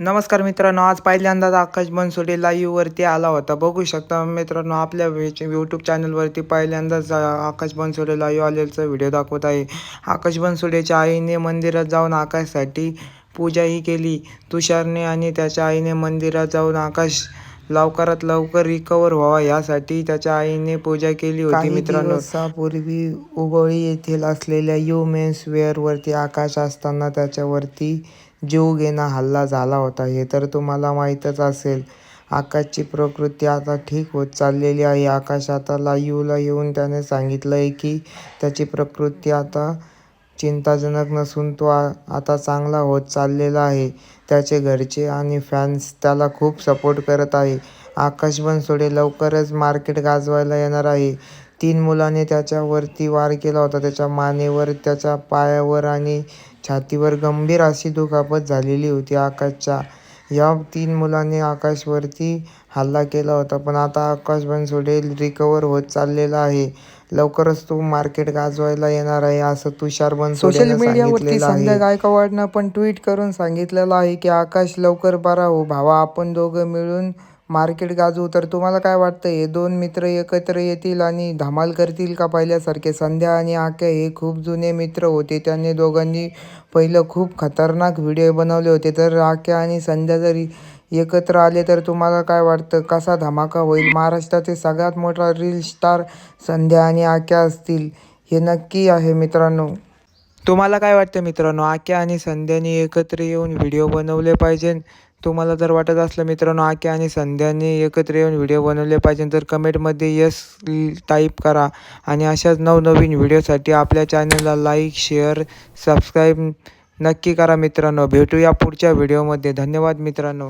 नमस्कार मित्रांनो आज पहिल्यांदाच आकाश बनसोडे लाईववरती आला होता. बघू शकता मित्रांनो आपल्या यूट्यूब चॅनलवरती पहिल्यांदाच आकाश बनसोडे लाईव्ह आलेचा व्हिडिओ दाखवत आहे. आकाश बनसोडेच्या आईने मंदिरात जाऊन आकाशसाठी पूजाही केली. तुषारने आणि त्याच्या आईने मंदिरात जाऊन आकाश लवकरात लवकर रिकवर व्हावा यासाठी त्याच्या आईने पूजा केली होती मित्रांनो. दिवसापूर्वी उबळी येथील असलेल्या यू मेन्स वेअरवरती आकाश असताना त्याच्यावरती जीवघेणा हल्ला झाला होता. हे तर तुम्हाला माहीतच असेल. आकाशची प्रकृती आता ठीक होत चाललेली आहे. आकाश आता लाईव्हला येऊन त्याने सांगितलं आहे की त्याची प्रकृती आता चिंताजनक नसून तो आ आता चांगला होत चाललेला आहे. त्याचे घरचे आणि फॅन्स त्याला खूप सपोर्ट करत आहे. आकाश बनसोडे लवकरच मार्केट गाजवायला येणार आहे. तीन मुलाने त्याच्यावरती वार केला होता. त्याच्या मानेवर त्याच्या पायावर आणि छातीवर गंभीर अशी दुखापत झालेली होती आकाशच्या. या तीन मुलांनी आकाशवरती हल्ला केला होता. पण आता आकाश बनसोडे रिकवर होत चाललेला आहे. लवकरच तो मार्केट गाजवायला येणार आहे असं तुषार बनसोडे सोशल मीडियावरती संध्या गायकवाडनं पण ट्विट करून सांगितलेलं आहे की आकाश लवकर बरा हो भावा आपण दोघं मिळून मार्केट गाजू तर तुम्हाला काय वाटतं हे दोन मित्र एकत्र येतील आणि धमाल करतील का पहिल्यासारखे? संध्या आणि आके हे खूप जुने मित्र होते. त्यांनी दोघांनी पहिलं खूप खतरनाक व्हिडिओ बनवले होते. तर आके आणि संध्या जरी एकत्र आले तर तुम्हाला काय वाटतं? कसा धमाका होईल? महाराष्ट्राचे सगळ्यात मोठा रील स्टार संध्या आणि आक्या असतील हे नक्की आहे मित्रांनो. तुम्हाला काय वाटतं मित्रांनो? आक्या आणि संध्यानी एकत्र येऊन व्हिडिओ बनवले पाहिजे तुम्हाला जर वाटत असलं मित्रांनो आक्या आणि संध्यानी एकत्र येऊन व्हिडिओ बनवले पाहिजे तर कमेंटमध्ये यस टाईप करा. आणि अशाच नवनवीन व्हिडिओसाठी आपल्या चॅनलला लाईक शेअर सबस्क्राईब नक्की करा मित्रांनो. भेटूया पुढच्या व्हिडिओमध्ये. धन्यवाद मित्रांनो.